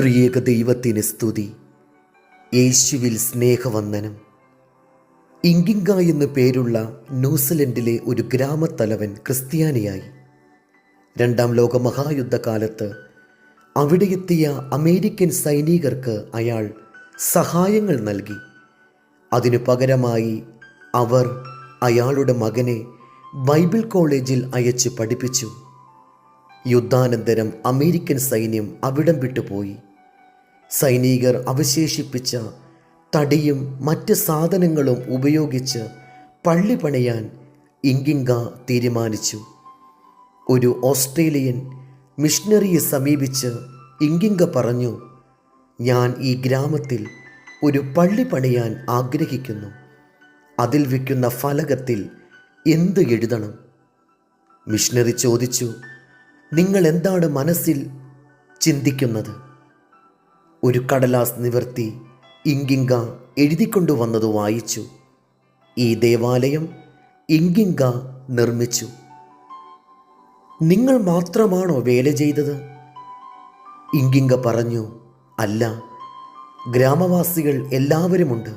ത്രിയേക ദൈവത്തിന് സ്തുതി. യേശുവിൽ സ്നേഹവന്ദനം. ഇങ്കിങ്ക എന്നു പേരുള്ള ന്യൂസിലൻഡിലെ ഒരു ഗ്രാമത്തലവൻ ക്രിസ്ത്യാനിയായി. രണ്ടാം ലോക മഹായുദ്ധകാലത്ത് അവിടെ എത്തിയ അമേരിക്കൻ സൈനികർക്ക് അയാൾ സഹായങ്ങൾ നൽകി. അതിനു പകരമായി അവർ അയാളുടെ മകനെ ബൈബിൾ കോളേജിൽ അയച്ച് പഠിപ്പിച്ചു. യുദ്ധാനന്തരം അമേരിക്കൻ സൈന്യം അവിടം വിട്ടുപോയി. സൈനികർ അവശേഷിപ്പിച്ച തടിയും മറ്റ് സാധനങ്ങളും ഉപയോഗിച്ച് പള്ളി പണിയാൻ ഇങ്കിങ്ക തീരുമാനിച്ചു. ഒരു ഓസ്ട്രേലിയൻ മിഷണറിയെ സമീപിച്ച് ഇങ്കിങ്ക പറഞ്ഞു ഞാൻ ഈ ഗ്രാമത്തിൽ ഒരു പള്ളി പണിയാൻ ആഗ്രഹിക്കുന്നു. അതിൽ വയ്ക്കുന്ന ഫലകത്തിൽ എന്ത് എഴുതണം? മിഷണറി ചോദിച്ചു നിങ്ങൾ എന്താണ് മനസ്സിൽ ചിന്തിക്കുന്നത്? ഒരു കടലാസ് നിവർത്തി ഇങ്കിങ്ക എഴുതിക്കൊണ്ടുവന്നത് വായിച്ചു. ഈ ദേവാലയം ഇങ്കിങ്ക നിർമ്മിച്ചു. നിങ്ങൾ മാത്രമാണോ വേല ചെയ്തത്? ഇങ്കിങ്ക പറഞ്ഞു അല്ല ഗ്രാമവാസികൾ എല്ലാവരുമുണ്ട്.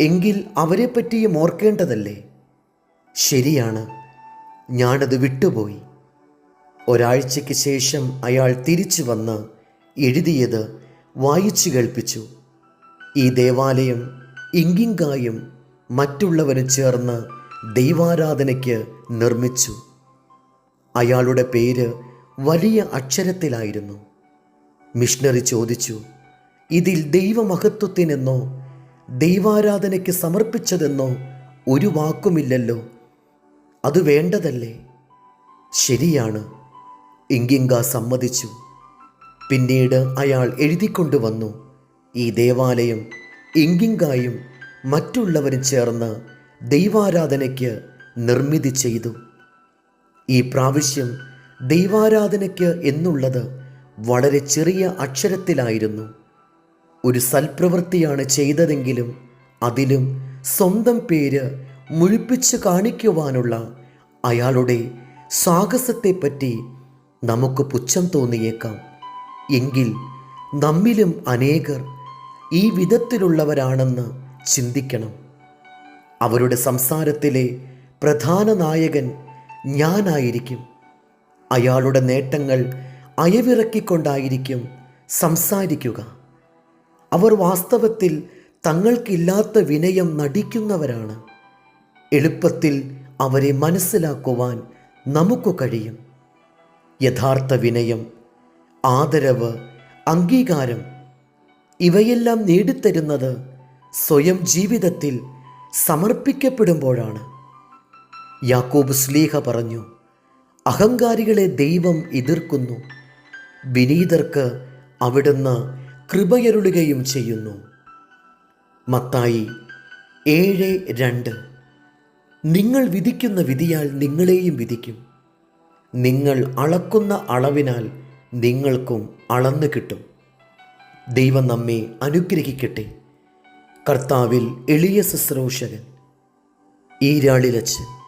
എങ്കിൽ അവരെപ്പറ്റിയും ഓർക്കേണ്ടതല്ലേ? ശരിയാണ് ഞാനത് വിട്ടുപോയി. ഒരാഴ്ചയ്ക്ക് ശേഷം അയാൾ തിരിച്ചു വന്ന് എഴുതിയത് വായിച്ചു കേൾപ്പിച്ചു. ഈ ദേവാലയം ഇങ്കിങ്കായും മറ്റുള്ളവരും ചേർന്ന് ദൈവാരാധനയ്ക്ക് നിർമ്മിച്ചു. അയാളുടെ പേര് വലിയ അക്ഷരത്തിലായിരുന്നു. മിഷണറി ചോദിച്ചു ഇതിൽ ദൈവമഹത്വത്തിനെന്നോ ദൈവാരാധനയ്ക്ക് സമർപ്പിച്ചതെന്നോ ഒരു വാക്കുമില്ലല്ലോ. അത് വേണ്ടതല്ലേ? ശരിയാണ് ഇങ്കിങ്ക സമ്മതിച്ചു. പിന്നീട് അയാൾ എഴുതിക്കൊണ്ടുവന്നു. ഈ ദേവാലയം ഇങ്കിങ്കായും മറ്റുള്ളവരും ചേർന്ന് ദൈവാരാധനയ്ക്ക് നിർമ്മിതി ചെയ്തു. ഈ പ്രാവശ്യം ദൈവാരാധനയ്ക്ക് എന്നുള്ളത് വളരെ ചെറിയ അക്ഷരത്തിലായിരുന്നു. ഒരു സൽപ്രവൃത്തിയാണ് ചെയ്തതെങ്കിലും അതിലും സ്വന്തം പേര് മുഴിപ്പിച്ച് കാണിക്കുവാനുള്ള അയാളുടെ സാഹസത്തെപ്പറ്റി നമുക്ക് പുച്ഛം തോന്നിയേക്കാം. എങ്കിൽ നമ്മിലും അനേകർ ഈ വിധത്തിലുള്ളവരാണെന്ന് ചിന്തിക്കണം. അവരുടെ സംസാരത്തിലെ പ്രധാന നായകൻ ഞാനായിരിക്കും. അയാളുടെ നേട്ടങ്ങൾ അയവിറക്കിക്കൊണ്ടായിരിക്കും സംസാരിക്കുക. അവർ വാസ്തവത്തിൽ തങ്ങൾക്കില്ലാത്ത വിനയം നടിക്കുന്നവരാണ്. എളുപ്പത്തിൽ അവരെ മനസ്സിലാക്കുവാൻ നമുക്ക് കഴിയും. യഥാർത്ഥ വിനയം ആദരവ് അംഗീകാരം ഇവയെല്ലാം നേടിത്തരുന്നത് സ്വയം ജീവിതത്തിൽ സമർപ്പിക്കപ്പെടുമ്പോഴാണ്. യാക്കോബ് സ്ലീഹ പറഞ്ഞു അഹങ്കാരികളെ ദൈവം എതിർക്കുന്നു. വിനീതർക്ക് അവിടുന്ന് കൃപയരുളുകയും ചെയ്യുന്നു. മത്തായി ഏഴ് രണ്ട് നിങ്ങൾ വിധിക്കുന്ന വിധിയാൽ നിങ്ങളെയും വിധിക്കും. നിങ്ങൾ അളക്കുന്ന അളവിനാൽ നിങ്ങൾക്കും അളന്നു കിട്ടും. ദൈവം നമ്മെ അനുഗ്രഹിക്കട്ടെ. കർത്താവിൽ എളിയ ശുശ്രൂഷകൻ ഈരാളിലച്ചൻ